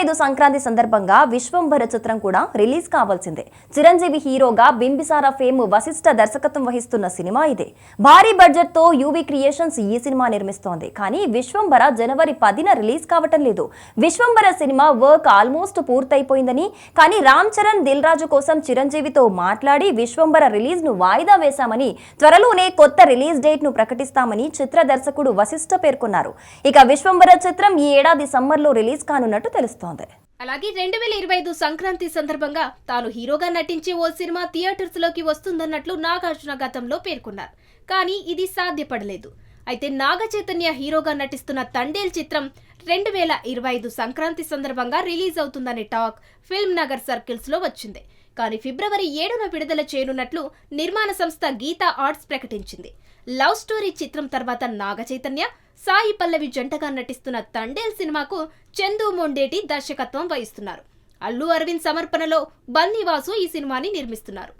ఐదు సంక్రాంతి సందర్భంగా విశ్వంభర చిత్రం కూడా రిలీజ్ కావాల్సిందే. చిరంజీవి హీరోగా బింబిసార ఫేమ్ వశిష్ఠ దర్శకత్వం వహిస్తున్న సినిమా ఇదే. భారీ బడ్జెట్తో యూవీ క్రియేషన్స్ ఈ సినిమా నిర్మిస్తోంది. కానీ విశ్వంభర జనవరి పదిన రిలీజ్ కావటం లేదు. విశ్వంభర సినిమా వర్క్ ఆల్మోస్ట్ పూర్తయిపోయిందని కానీ రామ్ చరణ్ దిల్ రాజు కోసం చిరంజీవితో మాట్లాడి విశ్వంభర రిలీజ్ను వాయిదా వేశామని త్వరలోనే కొత్త రిలీజ్ డేట్ను ప్రకటిస్తామని చిత్ర దర్శకుడు వశిష్ఠ పేర్కొన్నారు. ఇక విశ్వంభర చిత్రం ఈ ఏడాది సమ్మర్లో రిలీజ్ కానున్నట్టు తెలుస్తోంది. అలాగే రెండు వేల ఇరవై ఐదు సంక్రాంతి సందర్భంగా తాను హీరోగా నటించే ఓ సినిమా థియేటర్స్లోకి వస్తుందన్నట్లు నాగార్జున గతంలో పేర్కొన్నారు. కానీ ఇది సాధ్యపడలేదు. అయితే నాగ చైతన్య హీరోగా నటిస్తున్న తండేల్ చిత్రం రెండు వేల ఇరవై ఐదు సంక్రాంతి సందర్భంగా రిలీజ్ అవుతుందనే టాక్ ఫిల్మ్ నగర్ సర్కిల్స్లో వచ్చింది. కానీ ఫిబ్రవరి ఏడున విడుదల చేయనున్నట్లు నిర్మాణ సంస్థ గీతా ఆర్ట్స్ ప్రకటించింది. లవ్ స్టోరీ చిత్రం తర్వాత నాగ చైతన్య సాయి పల్లవి జంటగా నటిస్తున్న తండేల్ సినిమాకు చందు మొండేటి దర్శకత్వం వహిస్తున్నారు. అల్లు అరవింద్ సమర్పణలో బన్నీవాసు ఈ సినిమాని నిర్మిస్తున్నారు.